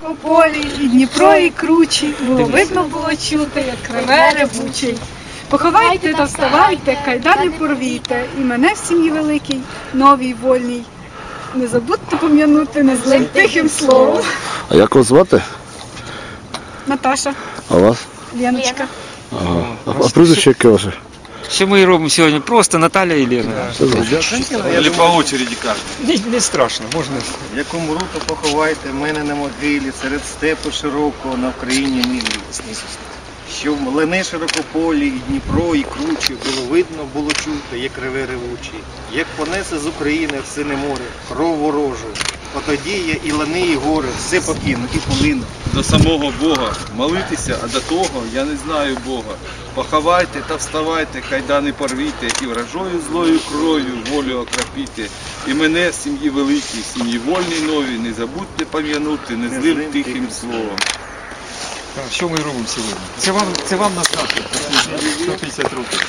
По полі і Дніпро, і кручі, було видно було чути, як криве ревучий. Поховайте та вставайте, кайдани порвійте, і мене в сім'ї великій, новій вольній. Не забудьте пом'янути незлим тихим словом. А як вас звати? Наташа, А вас? Леночка. Ага. А, а прізвище яке ваше? Що ми робимо сьогодні? Просто Наталя і Лена. Или по очереди каждый. Не, не страшно, можна. Як умру, то поховайте мене на могилі, серед степу широкого на Україні милі. Що в млини широкополі, і Дніпро, і кручі, було видно, було чути, як реве ревучі, як понесе з України в сине море, кров ворожу. Отоді я і лани, і гори, все покину, і полину. до самого Бога молитися, а до того я не знаю Бога. Поховайте та вставайте, кайдани порвійте, і вражою злою кров'ю волю окропіте. І мене, сім'ї великій, сім'ї вольній нові, не забудьте пам'янути незлим тихим словом. Що ми робимо сьогодні? Це вам, це вам на 150 років.